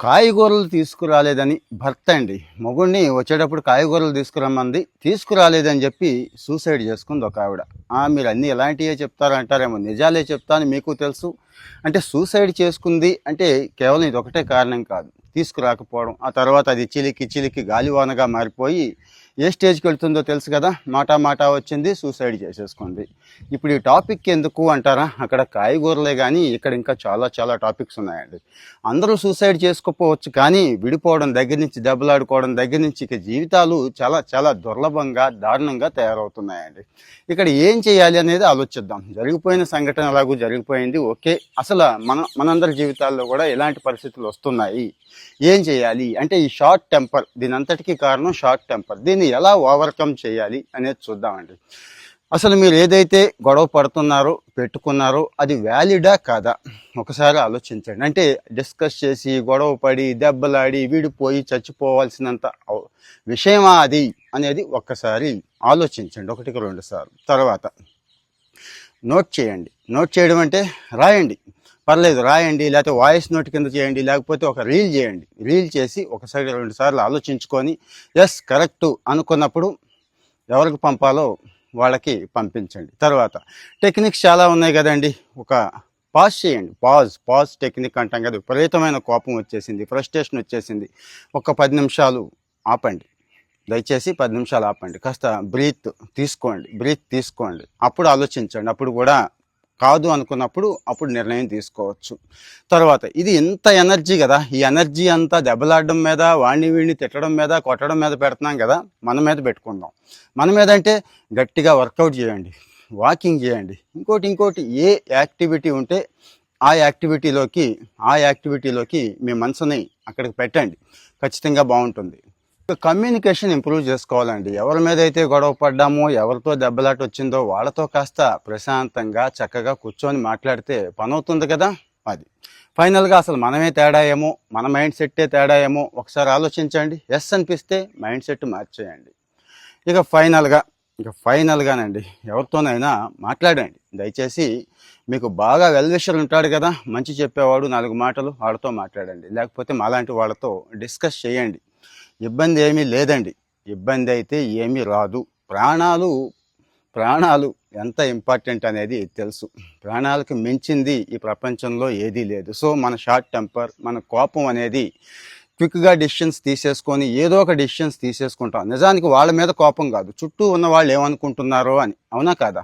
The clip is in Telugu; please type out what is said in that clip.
కాయగూరలు తీసుకురాలేదని భర్త అండి. మొగుడిని వచ్చేటప్పుడు కాయగూరలు తీసుకురమ్మంది తీసుకురాలేదని చెప్పి సూసైడ్ చేసుకుంది ఒక ఆవిడ. మీరు అన్నీ ఎలాంటివే చెప్తారంటారేమో నిజాలే చెప్తాను మీకు తెలుసు. అంటే సూసైడ్ చేసుకుంది అంటే కేవలం ఇది ఒకటే కారణం కాదు. తీసుకురాకపోవడం. ఆ తర్వాత అది చిలికి చిలికి గాలివానగా మారిపోయి ఏ స్టేజ్కి వెళ్తుందో తెలుసు కదా? మాటా మాటా వచ్చింది సూసైడ్ చేసేసుకుంది. ఇప్పుడు ఈ టాపిక్ ఎందుకు అంటారా? అక్కడ కాయగూరలే కానీ ఇక్కడ ఇంకా చాలా చాలా టాపిక్స్ ఉన్నాయండి. అందరూ సూసైడ్ చేసుకోపోవచ్చు కానీ విడిపోవడం దగ్గర నుంచి దెబ్బలాడుకోవడం దగ్గర నుంచి ఇక జీవితాలు చాలా చాలా దుర్లభంగా దారుణంగా తయారవుతున్నాయండి. ఇక్కడ ఏం చేయాలి అనేది ఆలోచిద్దాం. జరిగిపోయిన సంఘటన ఎలాగూ జరిగిపోయింది? ఓకే. అసలు మన మనందరి జీవితాల్లో కూడా ఎలాంటి పరిస్థితులు వస్తున్నాయి? ఏం చేయాలి? అంటే ఈ షార్ట్ టెంపర్ దీని అంతటికీ కారణం షార్ట్ టెంపర్. దీన్ని ఎలా ఓవర్కమ్ చేయాలి అనేది చూద్దామండి. అసలు మీరు ఏదైతే గొడవ పడుతున్నారో పెట్టుకున్నారో అది వ్యాలిడా కాదా? ఒకసారి ఆలోచించండి. అంటే డిస్కస్ చేసి గొడవ పడి దెబ్బలాడి వీడిపోయి చచ్చిపోవాల్సినంత విషయమా అది? అనేది ఒక్కసారి ఆలోచించండి. ఒకటికి రెండు సార్లు. తర్వాత నోట్ చేయండి. నోట్ చేయడం అంటే రాయండి. పర్లేదు రాయండి లేకపోతే వాయిస్ నోట్ కింద చేయండి లేకపోతే ఒక రీల్ చేయండి. రీల్ చేసి ఒకసారి రెండు సార్లు ఆలోచించుకొని ఎస్ కరెక్ట్ అనుకున్నప్పుడు ఎవరికి పంపాలో వాళ్ళకి పంపించండి. తర్వాత టెక్నిక్స్ చాలా ఉన్నాయి కదండి. ఒక పాజ్ చేయండి. పాజ్ పాజ్ టెక్నిక్ అంటాం కదా విపరీతమైన కోపం వచ్చేసింది ఫ్రస్ట్రేషన్ వచ్చేసింది. ఒక పది నిమిషాలు ఆపండి. దయచేసి పది నిమిషాలు ఆపండి. కాస్త బ్రీత్ తీసుకోండి బ్రీత్ తీసుకోండి. అప్పుడు ఆలోచించండి. అప్పుడు కూడా కాదు అనుకున్నప్పుడు అప్పుడు నిర్ణయం తీసుకోవచ్చు. తర్వాత ఇది ఎంత ఎనర్జీ కదా ఈ ఎనర్జీ అంతా దెబ్బలాడడం మీద వాణ్ణి వీడిని తిట్టడం మీద కొట్టడం మీద పెడుతున్నాం కదా మన మీద పెట్టుకుందాం. మన మీద అంటే గట్టిగా వర్కౌట్ చేయండి వాకింగ్ చేయండి. ఇంకోటి ఇంకోటి ఏ యాక్టివిటీ ఉంటే ఆ యాక్టివిటీలోకి ఆ యాక్టివిటీలోకి మీ మనసుని అక్కడికి పెట్టండి. ఖచ్చితంగా బాగుంటుంది. కమ్యూనికేషన్ ఇంప్రూవ్ చేసుకోవాలండి. ఎవరి మీద అయితే గొడవ పడ్డామో ఎవరితో దెబ్బలాట వచ్చిందో వాళ్ళతో కాస్త ప్రశాంతంగా చక్కగా కూర్చొని మాట్లాడితే పని అవుతుంది కదా అది. ఫైనల్గా అసలు మనమే తేడా ఏమో మన మైండ్ సెట్టే తేడా ఏమో ఒకసారి ఆలోచించండి. ఎస్ అనిపిస్తే మైండ్ సెట్ మార్చేయండి. ఇక ఫైనల్గా ఇక ఫైనల్గానండి ఎవరితోనైనా మాట్లాడండి. దయచేసి మీకు బాగా వెల్విషర్ ఉంటాడు కదా మంచి చెప్పేవాడు నాలుగు మాటలు వాళ్ళతో మాట్లాడండి. లేకపోతే మాలాంటి వాళ్ళతో డిస్కస్ చేయండి. ఇబ్బంది ఏమీ లేదండి. ఇబ్బంది అయితే ఏమీ రాదు. ప్రాణాలు ప్రాణాలు ఎంత ఇంపార్టెంట్ అనేది తెలుసు. ప్రాణాలకు మించింది ఈ ప్రపంచంలో ఏదీ లేదు. సో మన షార్ట్ టెంపర్ మన కోపం అనేది క్విక్గా డిసిషన్స్ తీసేసుకొని ఏదో ఒక డిసిషన్స్ తీసేసుకుంటాం. నిజానికి వాళ్ళ మీద కోపం కాదు. చుట్టూ ఉన్న వాళ్ళు ఏమనుకుంటున్నారో అని. అవునా కాదా?